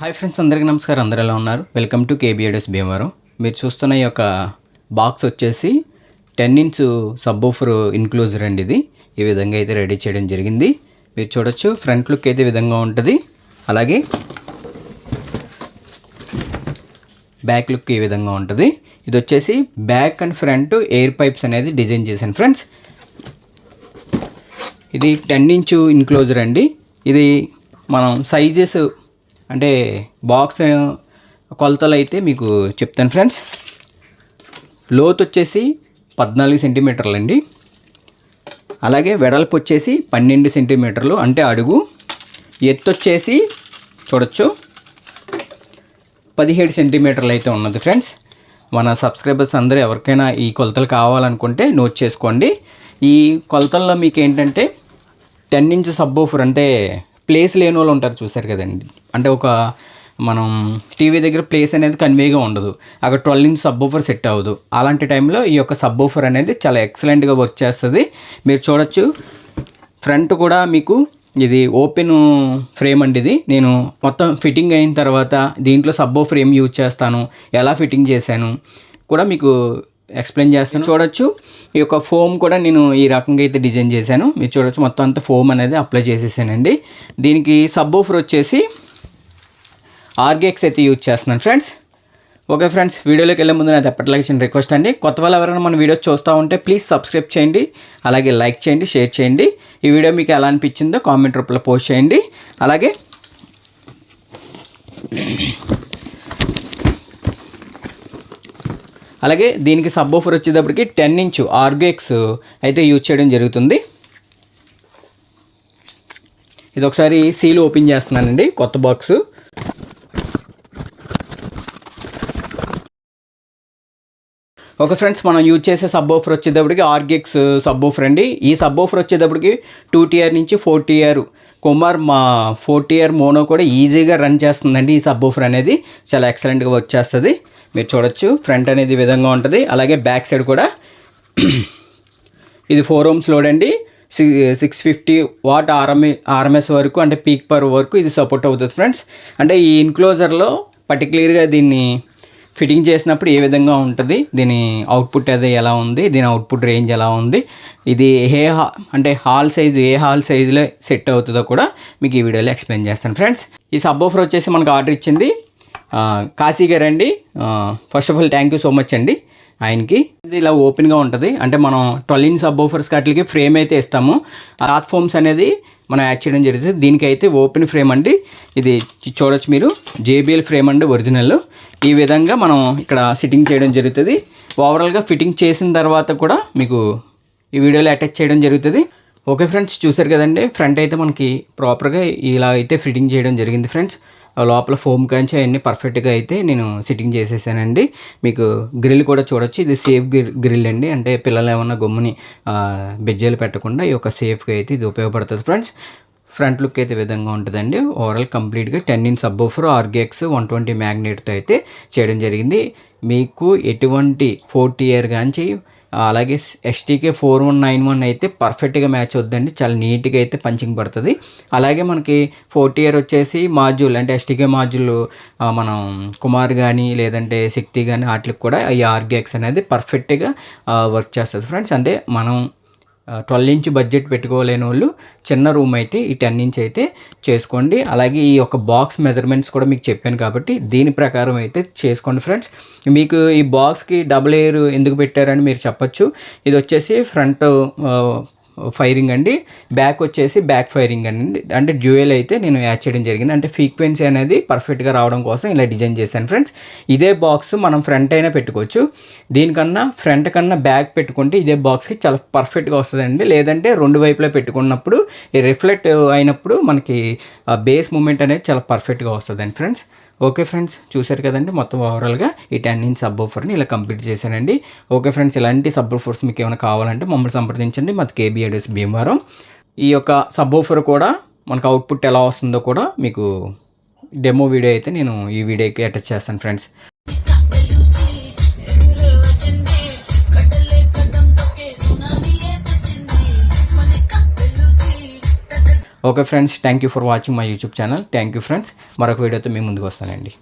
Hi friends అందరికీ నమస్కారం. అందరు ఎలా ఉన్నారు? వెల్కమ్ టు కేబిఎడ్ఎస్ భీమవరం. మీరు చూస్తున్న ఈ యొక్క బాక్స్ వచ్చేసి ten inch subwoofer enclosure అండి ఇది. ఈ విధంగా అయితే రెడీ చేయడం జరిగింది. మీరు చూడొచ్చు ఫ్రంట్ లుక్ అయితే విధంగా ఉంటుంది. అలాగే బ్యాక్ లుక్ ఈ విధంగా ఉంటుంది. ఇది వచ్చేసి back and front air pipes అనేది డిజైన్ చేశాను ఫ్రెండ్స్. ఇది టెన్ ఇంచు ఇన్క్లోజర్ అండి. ఇది మనం సైజెస్ అంటే బాక్స్ కొలతలు అయితే మీకు చెప్తాను ఫ్రెండ్స్ లోతు వచ్చేసి పద్నాలుగు సెంటీమీటర్లు అండి. అలాగే వెడల్పు వచ్చేసి పన్నెండు సెంటీమీటర్లు అంటే అడుగు. ఎత్తు వచ్చేసి చూడొచ్చు. పదిహేడు సెంటీమీటర్లు అయితే ఉన్నది ఫ్రెండ్స్ మన సబ్స్క్రైబర్స్ అందరూ ఎవరికైనా ఈ కొలతలు కావాలనుకుంటే నోట్ చేసుకోండి. ఈ కొలతల్లో మీకు ఏంటంటే టెన్ ఇంచ్ సబ్ అంటే ప్లేస్ లేని వాళ్ళు ఉంటారు చూసారు కదండి. అంటే ఒక మనం టీవీ దగ్గర ప్లేస్ అనేది కన్వేగా ఉండదు. అక్కడ twelve inch subwoofer set అవ్వదు. అలాంటి టైంలో ఈ యొక్క సబ్ ఓఫర్ అనేది చాలా ఎక్సలెంట్గా వర్క్ చేస్తుంది. మీరు చూడొచ్చు ఫ్రంట్ కూడా మీకు ఇది ఓపెన్ ఫ్రేమ్ అండి ఇది. నేను మొత్తం ఫిట్టింగ్ అయిన తర్వాత దీంట్లో సబ్బో ఫ్రేమ్ యూజ్ చేస్తాను. ఎలా ఫిట్టింగ్ చేశాను కూడా మీకు ఎక్స్ప్లెయిన్ చేస్తాను. చూడొచ్చు. ఈ యొక్క ఫోమ్ కూడా నేను ఈ రకంగా అయితే డిజైన్ చేశాను. మీరు చూడొచ్చు మొత్తం అంతా ఫోమ్ అనేది అప్లై చేసేసానండి. దీనికి సబ్ ఓఫర్ వచ్చేసి ఆర్గెక్స్ అయితే యూజ్ చేస్తున్నాను ఫ్రెండ్స్ ఓకే ఫ్రెండ్స్ వీడియోలోకి వెళ్ళే ముందు నాకు ఎప్పటిలాగా చిన్న రిక్వెస్ట్ అండి. కొత్త వాళ్ళు ఎవరైనా మన వీడియోస్ చూస్తూ ఉంటే ప్లీజ్ సబ్స్క్రైబ్ చేయండి. అలాగే లైక్ చేయండి షేర్ చేయండి. ఈ వీడియో మీకు ఎలా అనిపించిందో కామెంట్ రూపంలో పోస్ట్ చేయండి. అలాగే అలాగే దీనికి సబ్ ఆఫర్ వచ్చేటప్పటికి టెన్ ఇంచు ఆర్గెక్స్ అయితే యూజ్ చేయడం జరుగుతుంది. ఇది ఒకసారి సీల్ ఓపెన్ చేస్తున్నానండి కొత్త బాక్స్ ఓకే ఫ్రెండ్స్ మనం యూజ్ చేసే సబ్ ఆఫర్ వచ్చేటప్పటికి ఆర్గిక్స్ సబ్ ఆఫర్ అండి. ఈ సబ్ ఆఫర్ వచ్చేటప్పటికి టూ టీఆర్ నుంచి ఫోర్ టీఆర్ కుమార్ మా ఫోర్ టీఆర్ మోనో కూడా ఈజీగా రన్ చేస్తుందండి ఈ సబ్ ఆఫర్ అనేది. చాలా ఎక్సలెంట్గా వర్క్ చేస్తుంది. మీరు చూడొచ్చు. ఫ్రంట్ అనేది విధంగా ఉంటుంది. అలాగే బ్యాక్ సైడ్ కూడా. ఇది ఫోర్ ఓమ్స్ లోడ్ అండి. Six fifty watt RMA RMS వరకు అంటే పీక్ పర్ వరకు ఇది సపోర్ట్ అవుతుంది ఫ్రెండ్స్ అంటే ఈ ఇన్క్లోజర్లో పర్టికులర్గా దీన్ని ఫిట్టింగ్ చేసినప్పుడు ఏ విధంగా ఉంటుంది? దీని అవుట్పుట్ అది ఎలా ఉంది? దీని అవుట్పుట్ రేంజ్ ఎలా ఉంది? ఇది ఏ హా అంటే హాల్ సైజ్ ఏ హాల్ సైజులో సెట్ అవుతుందో కూడా మీకు ఈ వీడియోలో ఎక్స్ప్లెయిన్ చేస్తాను ఫ్రెండ్స్ ఈ సబ్ ఆఫర్ వచ్చేసి మనకు ఆర్డర్ ఇచ్చింది కాశీ గారు అండి. First of all thank you so much అండి. ఆయనకి ఇది ఇలా ఓపెన్గా ఉంటుంది. అంటే మనం ట్వెల్వ్ ఇన్ సబ్ ఓఫర్స్ అట్లకి ఫ్రేమ్ అయితే ఇస్తాము. ప్లాట్ఫామ్స్ ఫోమ్స్ అనేది మనం యాడ్ చేయడం జరుగుతుంది. దీనికైతే ఓపెన్ ఫ్రేమ్ అండి. ఇది చూడొచ్చు మీరు. జేబిఎల్ ఫ్రేమ్ అండి ఒరిజినల్ ఈ విధంగా మనం ఇక్కడ సిట్టింగ్ చేయడం జరుగుతుంది. ఓవరాల్గా ఫిట్టింగ్ చేసిన తర్వాత కూడా మీకు ఈ వీడియోలో అటాచ్ చేయడం జరుగుతుంది. ఓకే ఫ్రెండ్స్ చూసారు కదండి? ఫ్రంట్ అయితే మనకి ప్రాపర్గా ఇలా అయితే ఫిట్టింగ్ చేయడం జరిగింది ఫ్రెండ్స్ లోపల ఫోమ్ కంచి అవన్నీ పర్ఫెక్ట్గా అయితే నేను సిట్టింగ్ చేసేసానండి. మీకు గ్రిల్ కూడా చూడొచ్చు. ఇది సేఫ్ గ్రిల్ అండి. అంటే పిల్లలు ఏమన్నా గమ్ముని ఆ, పెట్టకుండా ఈ యొక్క సేఫ్గా అయితే ఇది ఉపయోగపడుతుంది ఫ్రెండ్స్ ఫ్రంట్ లుక్ అయితే విధంగా ఉంటుందండి. ఓవరాల్ కంప్లీట్గా టెన్ ఇన్ సబ్ ఆఫర్ ఆర్గెక్స్ వన్ ట్వంటీ మ్యాగ్నెట్తో అయితే చేయడం జరిగింది. మీకు ఎటువంటి ఫోర్టీ ఇయర్ కానీ అలాగే STK four one nine one అయితే పర్ఫెక్ట్గా మ్యాచ్ వద్దండి చాలా నీట్గా అయితే పంచింగ్ పడుతుంది. అలాగే మనకి ఫోర్టీ ఇయర్ వచ్చేసి మాడ్యూల్ అంటే ఎస్టీకే మాడ్యూల్ మనం కుమార్ కానీ లేదంటే శక్తి కానీ వాటికి కూడా ఈ ఆర్గెక్స్ అనేది పర్ఫెక్ట్గా వర్క్ చేస్తుంది. ఫ్రెండ్స్ అంటే మనం ట్వెల్వ్ ఇంచ్ బడ్జెట్ పెట్టుకోలేని వాళ్ళు చిన్న రూమ్ అయితే ఈ టెన్ ఇంచ్ అయితే చేసుకోండి. అలాగే ఈ యొక్క బాక్స్ మెజర్మెంట్స్ కూడా మీకు చెప్పాను కాబట్టి దీని ప్రకారం అయితే చేసుకోండి ఫ్రెండ్స్. మీకు ఈ బాక్స్కి డబుల్ ఎయిర్ ఎందుకు పెట్టారని మీరు చెప్పొచ్చు. ఇది వచ్చేసి ఫ్రంట్ ఫైరింగ్ అండి. బ్యాక్ వచ్చేసి బ్యాక్ ఫైరింగ్ అండి. అంటే డ్యూయల్ అయితే నేను యాడ్ చేయడం జరిగింది. అంటే ఫ్రీక్వెన్సీ అనేది పర్ఫెక్ట్గా రావడం కోసం ఇలా డిజైన్ చేశాను ఫ్రెండ్స్. ఇదే బాక్స్ మనం ఫ్రంట్ అయినా పెట్టుకోవచ్చు. దీనికన్నా ఫ్రంట్ కన్నా బ్యాక్ పెట్టుకుంటే ఇదే బాక్స్కి చాలా పర్ఫెక్ట్గా వస్తుందండి. లేదంటే రెండు వైపులా పెట్టుకున్నప్పుడు రిఫ్లెక్ట్ అయినప్పుడు మనకి బేస్ మూమెంట్ అనేది చాలా పర్ఫెక్ట్గా వస్తుందండి ఫ్రెండ్స్. ఓకే ఫ్రెండ్స్ చూశారు కదండి? మొత్తం ఓవరాల్గా ఈ టెన్ ఇంచ్ సబ్ ఆఫర్ని ఇలా కంప్లీట్ చేశానండి. ఓకే ఫ్రెండ్స్ ఇలాంటి సబ్ ఆఫర్స్ మీకు ఏమైనా కావాలంటే మమ్మల్ని సంప్రదించండి. మాది కేబీ అడ్రస్ భీమవరం. ఈ యొక్క సబ్ ఆఫర్ కూడా మనకు అవుట్పుట్ ఎలా వస్తుందో కూడా మీకు డెమో వీడియో అయితే నేను ఈ వీడియోకి అటాచ్ చేస్తాను friends okay friends thank you for watching my YouTube channel thank you friends మరొక వీడియోతో మేము ముందుకు వస్తానండి.